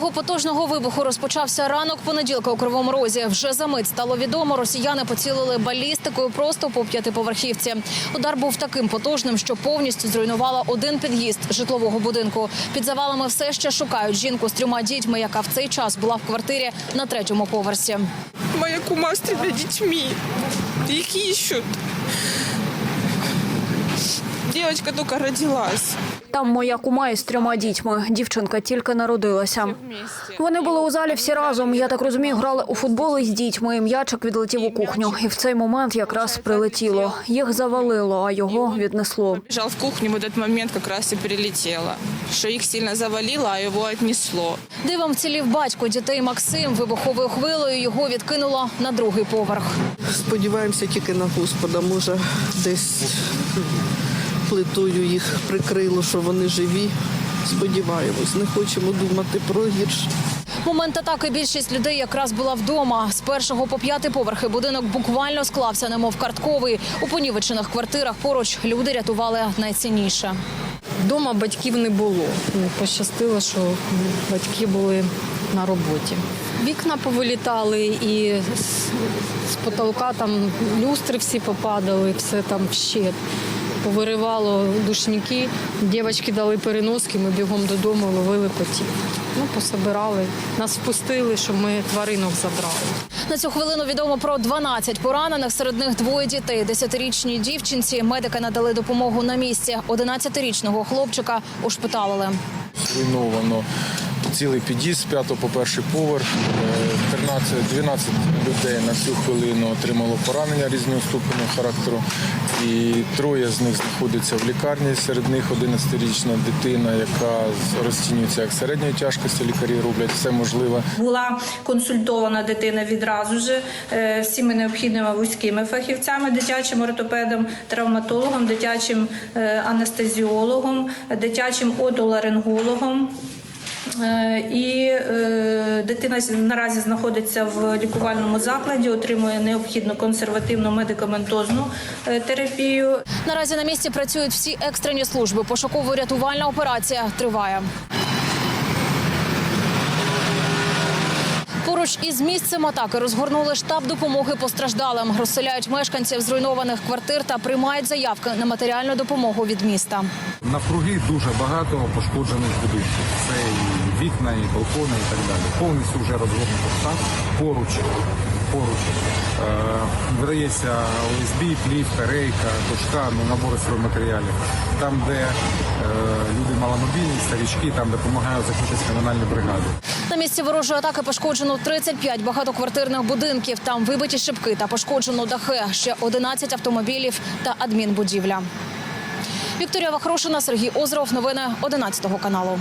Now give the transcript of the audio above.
того потужного вибуху розпочався ранок понеділка у Кривому Розі. Вже за мить стало відомо, росіяни поцілили балістикою просто по п'ятиповерхівці. Удар був таким потужним, що повністю зруйнувала один під'їзд житлового будинку. Під завалами все ще шукають жінку з трьома дітьми, яка в цей час була в квартирі на третьому поверсі. Моя кума з трьома дітьми. Их ищут. Девочка только родилась. Там моя кума із трьома дітьми. Дівчинка тільки народилася. Вони були у залі всі разом. Я так розумію, грали у футбол із дітьми. М'ячик відлетів у кухню, і в цей момент якраз прилетіло. Їх завалило, а його віднесло. Бежал в кухню, в этот момент как раз и прилетело. Что их сильно завалило, а его отнесло. Дивом вцілів батько дітей Максим. Вибуховою хвилею його відкинуло на другий поверх. Сподіваємося тільки на Господа. Може, десь плитою їх прикрило, що вони живі. Сподіваємось, не хочемо думати про гірше. Момент атаки більшість людей якраз була вдома. З першого по п'ятий поверхи будинок буквально склався, немов картковий. У понівечених квартирах поруч люди рятували найцінніше. Дома батьків не було. Ну, Пощастило, що батьки були на роботі. Вікна повилітали і з, з потолка там люстри всі попадали, все там ще повиривало душники. Дівчатки дали переноски, ми бігом додому ловили котів. Ну, пособирали. Нас впустили, щоб ми тваринок забрали. На цю хвилину відомо про 12 поранених. Серед них двоє дітей. Десятирічній дівчинці медики надали допомогу на місці. 11-річного хлопчика ушпиталили. зруйновано цілий під'їзд з п'ятого по перший поверх. Е, 13, 12 людей на цю хвилину отримало поранення різного ступеню характеру. І троє з них знаходяться в лікарні. Серед них 11-річна дитина, яка розцінюється як середньої тяжкості. Лікарі роблять все можливе. Була консультована дитина відразу ж е, всіми необхідними вузькими фахівцями, дитячим ортопедом, травматологом, дитячим е, анестезіологом, дитячим отоларингологом. Е, І дитина наразі знаходиться в лікувальному закладі, отримує необхідну консервативну медикаментозну е, терапію. Наразі на місці працюють всі екстрені служби. Пошуково-рятувальна операція триває. Поруч із місцем атаки розгорнули штаб допомоги постраждалим. Розселяють мешканців зруйнованих квартир та приймають заявки на матеріальну допомогу від міста. Навкруги дуже багато пошкоджених будинків. Це і вікна, і балкони, і так далі. Повністю вже розгорнуто штаб. Поруч, поруч е, видається ОСБ, плівка, рейка, дошка, ну, набори стройматеріалів. Там, де е, люди маломобільні, старічки, там допомагають закритись комунальні бригади. На місці ворожої атаки пошкоджено 35 багатоквартирних будинків. Там вибиті шибки та пошкоджено дахи. Ще 11 автомобілів та адмінбудівля. Вікторія Вахрушина, Сергій Озров. Новини 11 каналу.